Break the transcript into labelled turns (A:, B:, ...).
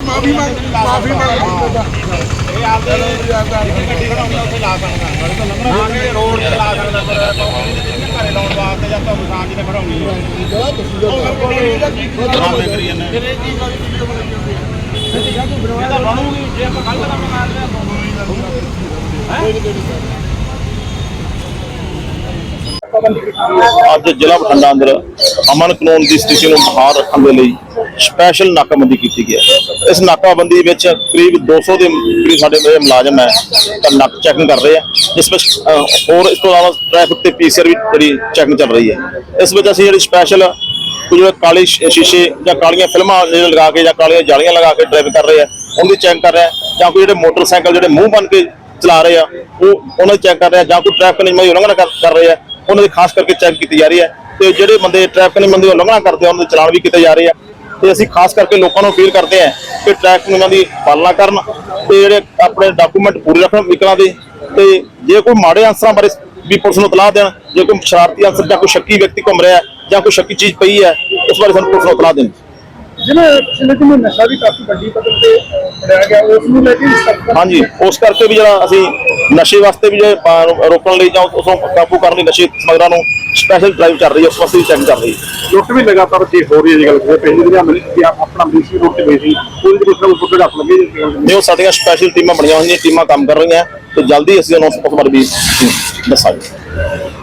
A: ਮਾਫੀ ਮੰਗ ਮਾਫੀ ਮੰਗ।
B: ਇਹ ਆਪਦੇ ਗੱਡੀ ਖੜਾਉਂਦਾ ਉੱਥੇ ਲਾ ਸਕਦਾ। ਲੰਘਣਾ ਕੇ ਰੋਡ ਤੇ ਲਾ ਸਕਦਾ ਪਰ ਘਰੇ ਲਾਉਣ ਵਾਸਤੇ ਜਾਂ ਤੁਹਾਨੂੰ ਸਾਂਝ ਤੇ ਖੜਾਉਣੀ ਹੈ ਜਿਹੜਾ ਤੁਸੀਂ ਦਾ ਡਰਾਮੇ ਕਰੀ ਜਾਂਦੇ ਮੇਰੇ ਜੀ ਵਾਲੀ ਵੀਡੀਓ ਬਣਾਉਂਦੇ ਹੋ ਇਹ ਤਾਂ ਬਣੂਗੀ ਜੇ ਆਪਾਂ ਕੱਲ ਦਾ ਮਕਾਨ ਲਿਆ ਤੁਹਾਨੂੰ ਨਹੀਂ ਲੱਗਦਾ ਹੈ?
C: ਅੱਜ ਜ਼ਿਲ੍ਹਾ ਬਠਿੰਡਾ ਅੰਦਰ ਅਮਨ ਕਾਨੂੰਨ ਦੀ ਸਥਿਤੀ ਨੂੰ ਬਹਾਲ ਰੱਖਣ ਦੇ ਲਈ ਸਪੈਸ਼ਲ ਨਾਕਾਬੰਦੀ ਕੀਤੀ ਗਈ ਹੈ। ਇਸ ਨਾਕਾਬੰਦੀ ਵਿੱਚ ਕਰੀਬ 200 ਦੇ ਕਰੀਬ ਸਾਡੇ ਮੇਰੇ ਮੁਲਾਜ਼ਮ ਹੈ, ਤਾਂ ਨੱਕ ਚੈਕਿੰਗ ਕਰ ਰਹੇ ਆ ਜਿਸ ਵਿੱਚ ਹੋਰ ਇਸ ਤੋਂ ਇਲਾਵਾ ਟ੍ਰੈਫਿਕ ਤੇ ਪੀਸੀਆਰ ਵੀ ਜਿਹੜੀ ਚੈਕਿੰਗ ਚੱਲ ਰਹੀ ਹੈ। ਇਸ ਵਿੱਚ ਅਸੀਂ ਜਿਹੜੀ ਸਪੈਸ਼ਲ ਕੁਝ ਜਿਹੜੇ ਕਾਲੇ ਸ਼ੀਸ਼ੇ ਜਾਂ ਕਾਲੀਆਂ ਫਿਲਮਾਂ ਜਿਹੜੇ ਲਗਾ ਕੇ ਜਾਂ ਕਾਲੀਆਂ ਜਾਲੀਆਂ ਲਗਾ ਕੇ ਡਰਾਈਵ ਕਰ ਰਹੇ ਆ ਉਹਦੀ ਚੈੱਕ ਕਰ ਰਿਹਾ ਜਾਂ ਕੋਈ ਜਿਹੜੇ ਮੋਟਰਸਾਈਕਲ ਜਿਹੜੇ ਮੂੰਹ ਬਨ ਕੇ ਚਲਾ ਰਹੇ ਆ, ਉਹ ਉਹਨਾਂ ਦੀ ਚੈੱਕ ਕਰ ਰਿਹਾ ਜਾਂ ਕੋਈ ਟ੍ਰੈਫਿਕ ਨਿਯਮਾਂ ਦੀ ਉਲੰਘਣਾ ਕਰ ਰਹੇ ਆ ਉਹਨਾਂ ਦੀ ਖਾਸ ਕਰਕੇ ਚੈੱਕ ਕੀਤੀ ਜਾ ਰਹੀ ਹੈ ਤੇ ਜਿਹੜੇ ਬੰਦੇ ਟ੍ਰੈਫਿਕ ਨਿਯਮਾਂ ਦੀ ਉਲੰਘਣਾ ਕਰਦੇ ਆ ਉਹਨਾਂ ਦੇ ਚਲਾਨ ਵੀ ਕੀਤੇ ਜਾ ਰਹੇ ਆ। ਤੇ ਅਸੀਂ ਖਾਸ ਕਰਕੇ ਲੋਕਾਂ ਨੂੰ ਅਪੀਲ ਕਰਦੇ ਆ ਕਿ ਟ੍ਰੈਫਿਕ ਨਿਯਮਾਂ ਦੀ ਪਾਲਣਾ ਕਰਨ ਤੇ ਜਿਹੜੇ ਆਪਣੇ ਡਾਕੂਮੈਂਟ ਪੂਰੇ ਰੱਖਣ ਵਹੀਕਲਾਂ ਦੇ ਤੇ ਜੇ ਕੋਈ ਮਾੜੇ ਅਨਸਰਾਂ ਬਾਰੇ ਵੀ ਪੁਲਿਸ ਨੂੰ ਇਤਲਾਹ ਦੇਣ ਜੇ ਕੋਈ ਸ਼ਰਾਰਤੀ ਅਨਸਰ ਜਾਂ ਕੋਈ ਸ਼ੱਕੀ ਵਿਅਕਤੀ ਘੁੰਮ ਰਿਹਾ ਜਾਂ ਕੋਈ ਸ਼ੱਕੀ ਚੀਜ਼ ਪਈ ਹੈ ਉਸ ਬਾਰੇ ਸਾਨੂੰ ਪੁਲਿਸ ਨੂੰ ਇਤਲਾਹ ਦੇਣ।
A: ਜਿਵੇਂ ਪਿਛਲੇ ਦਿਨ ਨਸ਼ਾ ਵੀ ਕਾਫੀ ਵੱਡੀ ਪੱਧਰ ਤੇ ਫੜਿਆ ਗਿਆ ਉਸ ਨੂੰ ਲੈ ਕੇ
C: ਹਾਂਜੀ ਉਸ ਕਰਕੇ ਵੀ ਜਿਹੜਾ ਅਸੀਂ ਨਸ਼ੇ ਵਾਸਤੇ ਵੀ ਜੇ ਰੋਕਣ ਲਈ ਜਾਂ ਉਸ ਨੂੰ ਕਾਬੂ ਕਰਨ ਲਈ ਨਸ਼ੇ ਸਮਗਰਾਂ ਨੂੰ ਸਪੈਸ਼ਲ ਡਰਾਈਵ ਚੱਲ ਰਹੀ ਹੈ ਉਸ ਵਾਸਤੇ ਵੀ ਚੈੱਕ ਚੱਲ ਰਹੀ ਹੈ।
D: ਲੁੱਟ ਵੀ ਲਗਾਤਾਰ ਜੇ ਹੋ ਰਹੀ ਹੈ ਜੀ ਗੱਲ ਪਹਿਲੇ ਦਿਨ ਮਿਲ ਕਿ ਆਪਣਾ ਰੋਡ ਤੇ ਗਈ ਸੀ। ਉਹਦੇ ਵਿੱਚ ਕੁਛ ਨਾ ਕੁਛ ਫੁੱਟ ਲੱਗੇ ਜੀ।
C: ਨੇ ਉਹ ਸਾਡੀਆਂ ਸਪੈਸ਼ਲ ਟੀਮਾਂ ਬਣੀਆਂ ਹੋਈਆਂ ਟੀਮਾਂ ਕੰਮ ਕਰ ਰਹੀਆਂ ਤੇ ਜਲਦੀ ਅਸੀਂ ਉਹਨਾਂ ਉਸ ਬਾਰੇ ਵੀ ਦੱਸਾਂਗੇ।